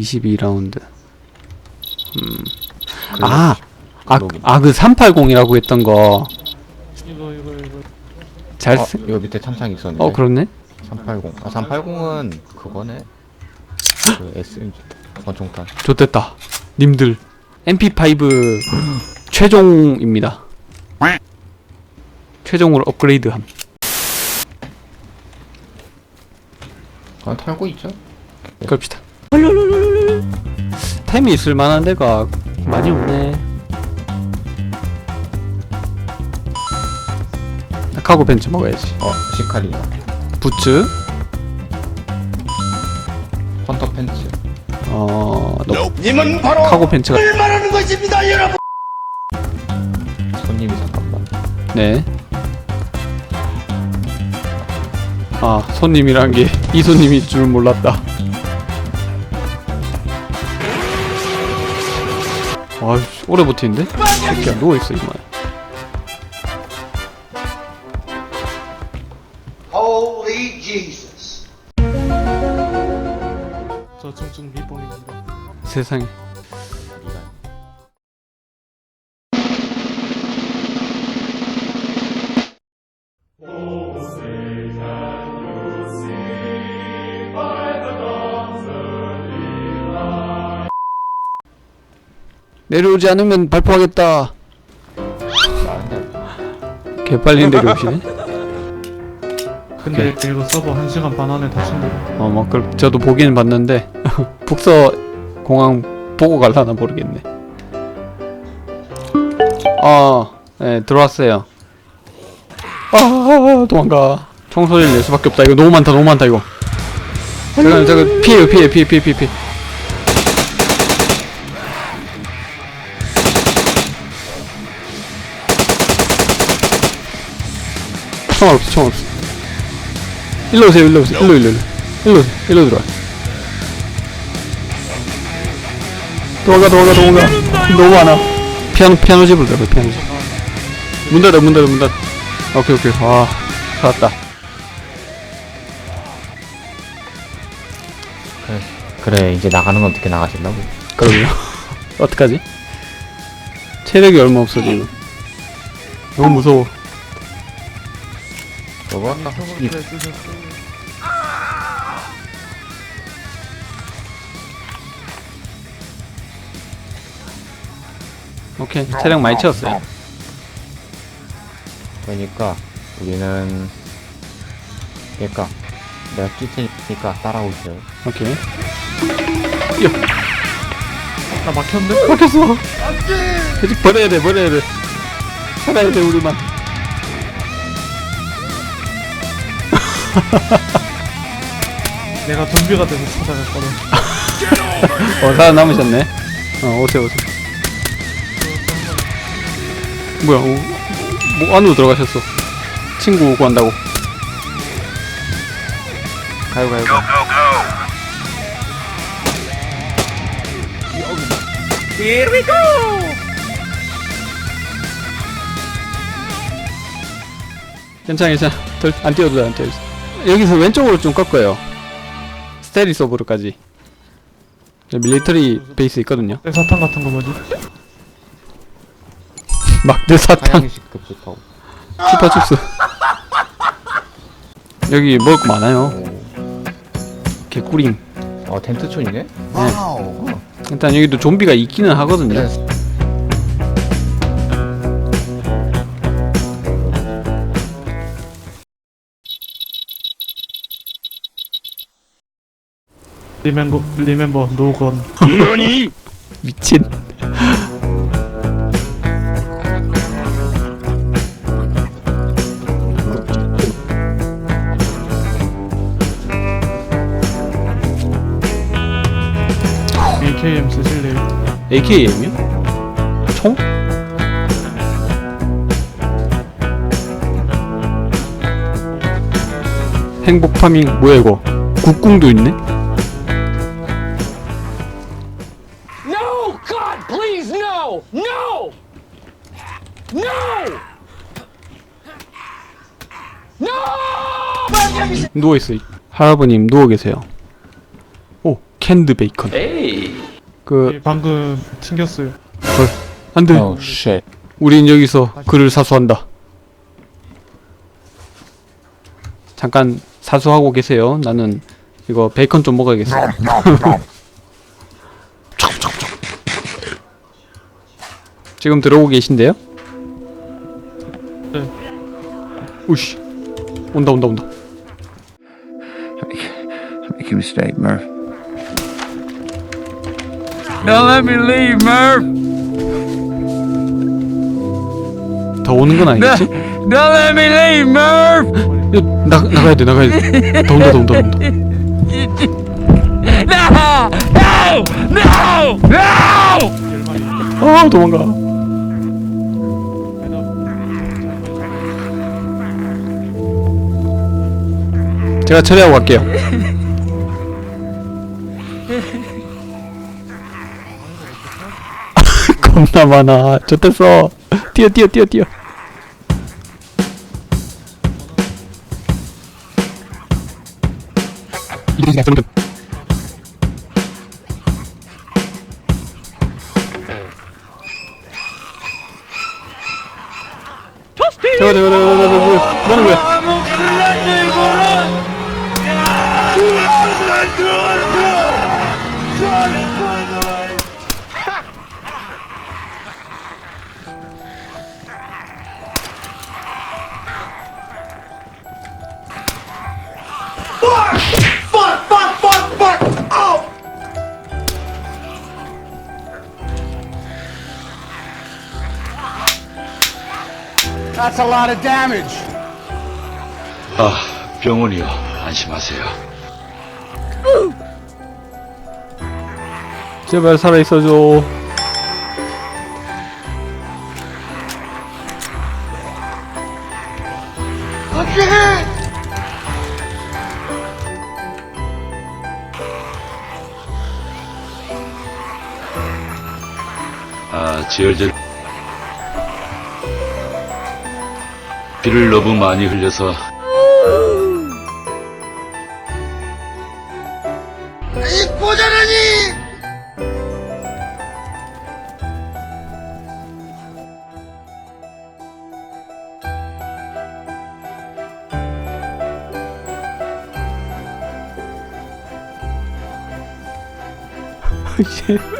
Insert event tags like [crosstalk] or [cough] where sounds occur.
22라운드. 음. 아, 아. 아, 그 380이라고 했던 거. 이거 이거 이거 잘 어, 쓰, 이거 밑에 찬창 있었는데. 어, 그렇네. 380. 아, 380은 그거네. 그 SMG 권총탄. 좋됐다. 님들, MP5 최종입니다. 최종으로 업그레이드함. 아, 털고 있죠? 그럽시다. 템이 있을 만한 데가 많이 없네. 카고 벤츠 먹어야지. 어, 시카리나. 부츠, 헌터 팬츠. 어, 너, 님은 바로 카고 벤츠가, 말하는 것입니다, 여러분. 손님이 잠깐만. 네. 아, 손님이란 게 이 손님일 줄 몰랐다. 아유, 오래 버티는데? 새끼야, 누워있어, 이만. Holy Jesus. 저 중증 미봉입니다. 세상에. 내려오지 않으면 발포하겠다. 개빨리 내려오시네. [laughs] 근데 이거 서버 1시간 반 안에 다친대. 어, 뭐, 그, 저도 보기는 봤는데, [laughs] 북서 공항 보고 갈라나 모르겠네. 어, 네, 들어왔어요. 아, 도망가. 총소리를 낼 수밖에 없다. 이거 너무 많다, 너무 많다, 이거. 잠깐, 잠깐, 피해요, 피해, 피해, 피해, 피해, 피해. 총알 없어, 총알 없어. 일로 오세요, 일로 오세요, 일로, 일로, 일로. 일로 오세요, 일로 들어와. 도망가, 도망가, 도망가. 너무 많아. 피아노, 피아노 집으로 들어가, 피아노 집. 문 닫아, 문 닫아, 문 닫아. 오케이, 오케이. 와, 살았다. 그래, 그래, 이제 나가는 건 어떻게 나가신다고? 그러게요. [laughs] 어떡하지? 체력이 얼마 없어, 지금. 너무 무서워. 저거 아까 이. 오케이, 체력 많이 채웠어요. 그러니까 우리는 그러니까 내가 뛸 테니까 따라오세요. 오케이. 나 막혔는데? 막혔어. 계속 버려야 돼, 버려야 돼. 살아야 돼, 우리만. [laughs] 내가 좀비가 돼서 찾아갔거든. [laughs] 어, 살아남으셨네. 어, 오세요, 오세요. 뭐야, 오, 뭐 안으로 들어가셨어. 친구 구한다고. 가요, 가요, 가요. 괜찮아, 괜찮아. 덜, 안 뛰어도 돼, 안 뛰어도 돼. 여기서 왼쪽으로 좀 꺾어요. 스테리스 오브로까지. 밀리터리 베이스 있거든요. 내 사탕 같은 거 뭐지? [laughs] 막대 사탕. 슈퍼춥스. 여기 먹을 거 많아요. 개꿀임. 어 텐트촌이네? 일단 여기도 좀비가 있기는 하거든요. 그 리멤버 리멤버 노건. 미친. AKM 쓰실래요? AKM이요? 총? 행복 파밍 뭐야 이거? 국궁도 있네? No! No! No! No! 누워 있어. 할아버님 누워 계세요. 오, 캔드 베이컨. 그 예, 방금 튕겼어요. 안돼. 어, 쉣. 우린 여기서 그를 사수한다. 잠깐 사수하고 계세요. 나는 이거 베이컨 좀 먹어야겠어. 지금 들어오고 계신데요? 네. 우씨. 온다 온다 온다. Make a mistake, Murph. Don't let me leave, Murph. 더 오는 건 아니겠지? Don't let me leave, Murph. 야, 나 나가야 돼 나가야 돼. 더 온다 더 온다 더 온다. No! No! No! No! 아 도망가. 제가 처리하고 갈게요. 겁나 많아. 좋댔어. 뛰어 뛰어 뛰어 뛰어. 저거 저거 저거 저거 저거 뭐하는 거야? That's a lot of damage. 아, 병원이요. 안심하세요. 제발 살아 있어줘. 아, 지혈전 비를 너무 많이 흘려서 이 고자라니! 씨. [laughs]